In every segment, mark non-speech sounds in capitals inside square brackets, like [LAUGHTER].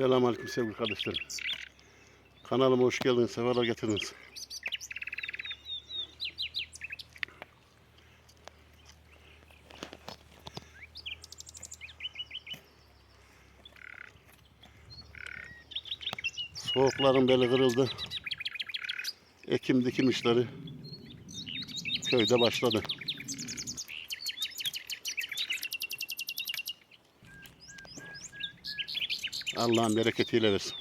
Selamünaleyküm sevgili kardeşlerim. Kanalıma hoş geldiniz, sefalar getirdiniz. Soğukların beli kırıldı. Ekim dikim işleri köyde başladı. Allah'ın bereketiyle versin.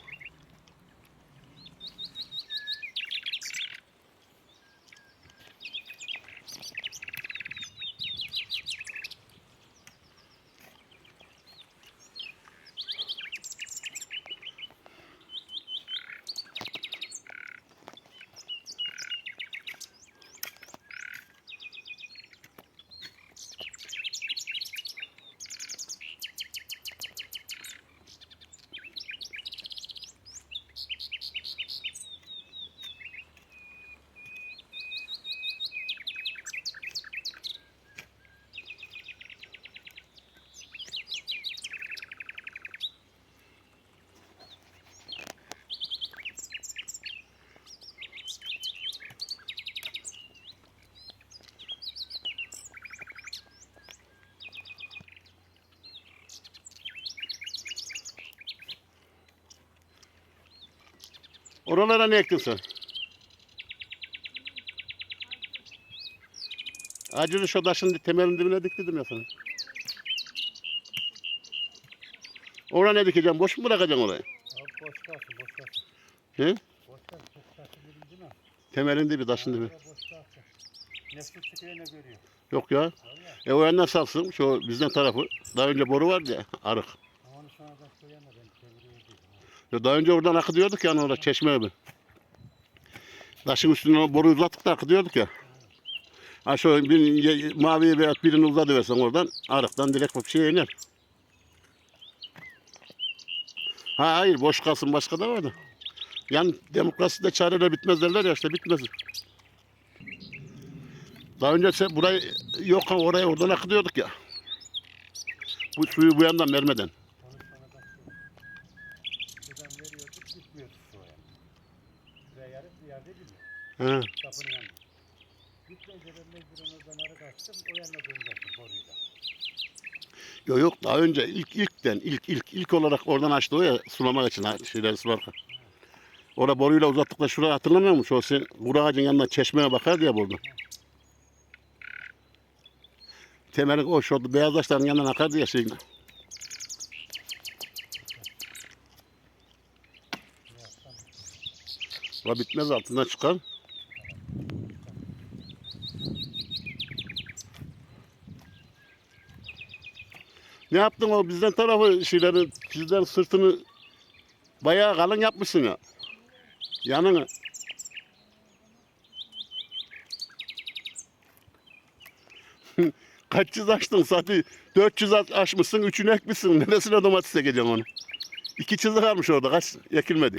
Oralara ne ektin sen? Acılı şu taşın temelin dibine diktirdim ya sana. Oraya ne dikeceğim? Boş mu bırakacaksın orayı? Abi boş kalsın, boş kalsın. He? Boş kalsın, çok taşı birinci mi? Temelin dibi, taşın dibi. Kalsın. Ne su çıkıyor ne görüyor. Yok ya. Vallahi. E o yandan salsın. Şu bizden tarafı. Daha önce boru vardı ya. Arık. Ama onu koyan da ben çeviriyordum. Ya daha önce oradan akıtıyorduk yani orada çeşme gibi. Taşın üstüne o boruyu uzattık da akıtıyorduk ya. Ha şu bir mavi veya birini uzatıversen oradan arıktan direkt bir şey iner. Ha hayır boş kalsın başka da var da. Yani demokraside çareler bitmez derler ya işte bitmez. Daha önce burayı yok oraya oradan akıtıyorduk ya. Bu suyu bu yandan vermeden. Şuraya yarıp bir yerde bilmiyor. Ha. Kapının yanında. Gitmeyince ben mecburen oradan arı kaçtım, o yanına döndürdüm boruyla. Yok yok daha önce ilk ilkten ilk ilk ilk olarak oradan açtı o ya sulamak için ha, şeyleri sularken. Orada boruyla uzattık da şuraya hatırlamıyor musun? O sen kuru ağacın yanına çeşmeye bakar diye burada. Temelin o şu beyaz taşların yanından akar diye şey. Ne yapsam? O bitmez altından çıkar. Ne yaptın o bizden tarafı şeylerin bizden sırtını bayağı kalın yapmışsın ya. Yanını. [LAUGHS] Kaç yüz açtın Sati? 400 aç- açmışsın, üçünü ekmişsin. Neresine domates ekeceksin onu? İki çizik kalmış orada, kaç ekilmedi.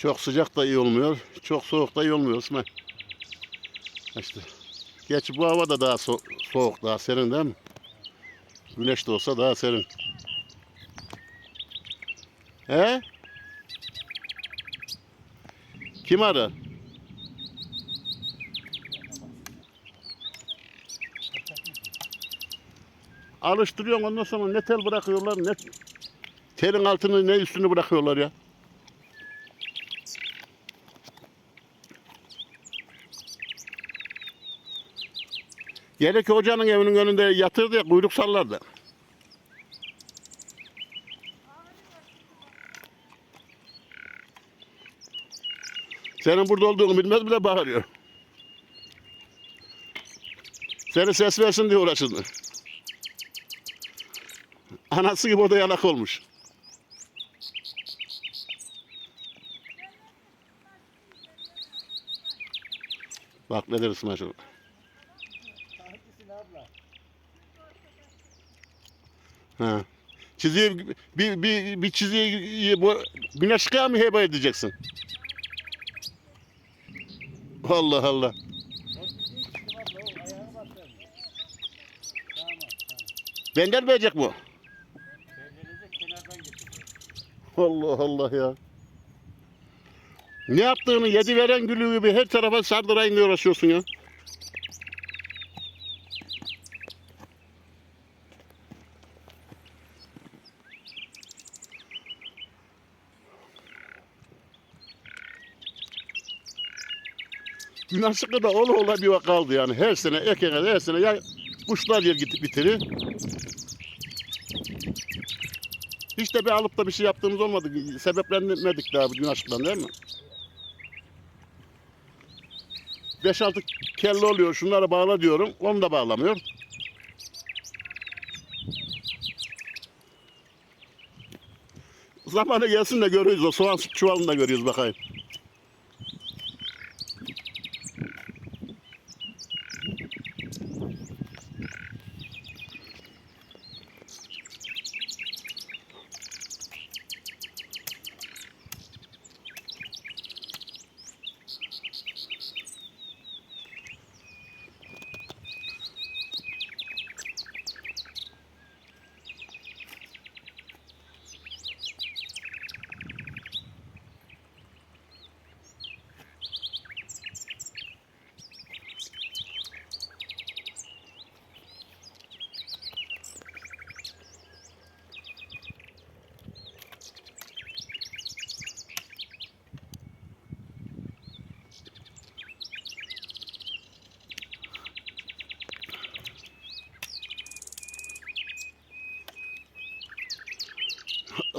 Çok sıcak da iyi olmuyor, çok soğuk da iyi olmuyor Osman. İşte. Geç bu hava da daha so- soğuk, daha serin değil mi? Güneş de olsa daha serin. He? Kim arar? Alıştırıyorsun ondan sonra ne tel bırakıyorlar ne telin altını ne üstünü bırakıyorlar ya. Gerek hocanın evinin önünde yatırdı ya kuyruk sallardı. Senin burada olduğunu bilmez bile bağırıyor. Seni ses versin diye uğraşıldı. Anası gibi o da yalak olmuş. Bak ne deriz maşallah. Ha. Çiziyi bir bir bir çiziyi bu güneş çıkıyor mı heba edeceksin? Allah Allah. Benden verecek bu. Allah Allah ya. Ne yaptığını yedi veren gülü gibi her tarafa sardırayın diye uğraşıyorsun ya. Günahsıklı da ola ola bir vaka aldı yani. Her sene ekene her sene ya kuşlar yer gidip bitirir. Hiç de bir alıp da bir şey yaptığımız olmadı. Sebeplenmedik daha bu gün aşkından değil mi? 5-6 kelle oluyor. Şunları bağla diyorum. Onu da bağlamıyor. Zamanı gelsin de görürüz o soğan çuvalını da görüyoruz bakayım.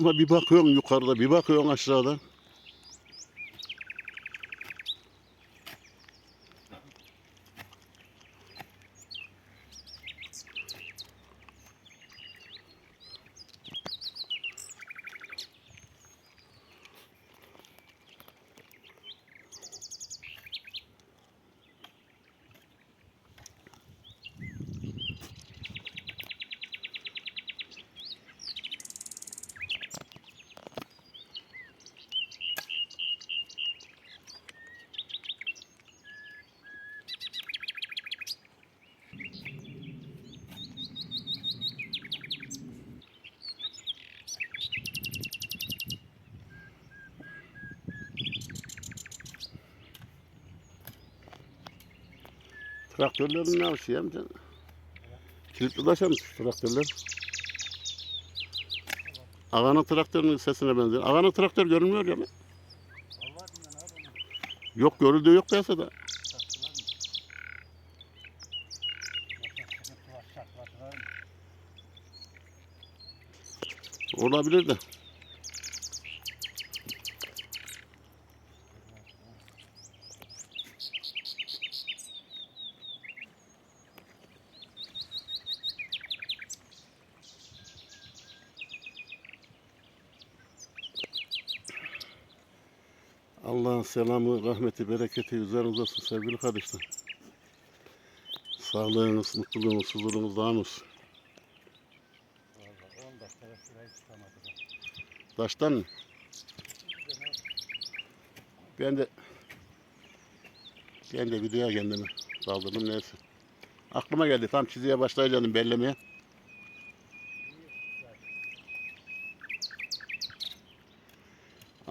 Ama bir bakıyorsun yukarıda, bir bakıyorsun aşağıda. Traktörlerin ne ya amca? Kilitli taşamış traktörler. Ağanın traktörünün sesine benziyor. Ağanın traktör görünmüyor ya. Yok görüldüğü yok piyasada. mı? Mı? Olabilir de. Allah'ın selamı, rahmeti, bereketi üzerinize olsun sevgili kardeşler. Sağlığınız, mutluluğunuz, huzurunuz daim olsun. Vallahi 10 dakikada şurayı tutamadılar. Taştan mı? Ben de ben de videoya kendimi saldırdım neyse. Aklıma geldi tam çizgiye başlayacaktım bellemeye.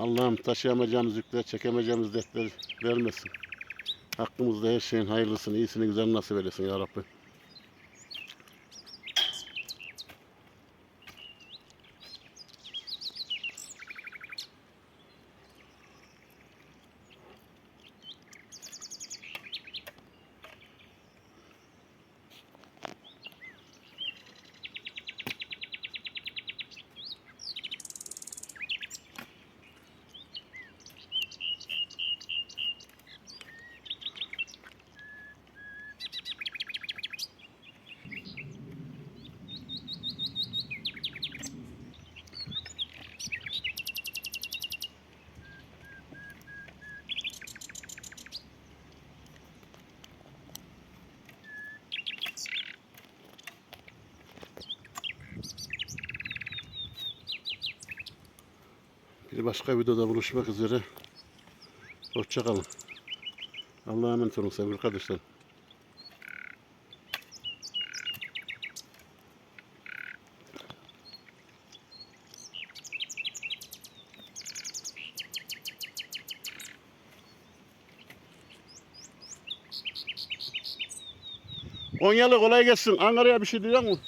Allah'ım taşıyamayacağımız yükler, çekemeyeceğimiz dertler vermesin. Hakkımızda her şeyin hayırlısını, iyisini, güzel nasip eylesin ya Rabbi. Bir başka videoda buluşmak üzere. Hoşçakalın. Allah'a emanet olun sevgili kardeşler. Konyalı kolay gelsin. Ankara'ya bir şey diyor mu?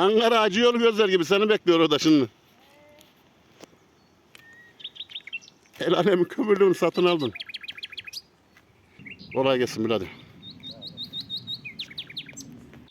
Ankara acı yol gözler gibi seni bekliyor orada şimdi. El alemin kömürlüğünü satın aldın. Kolay gelsin birader.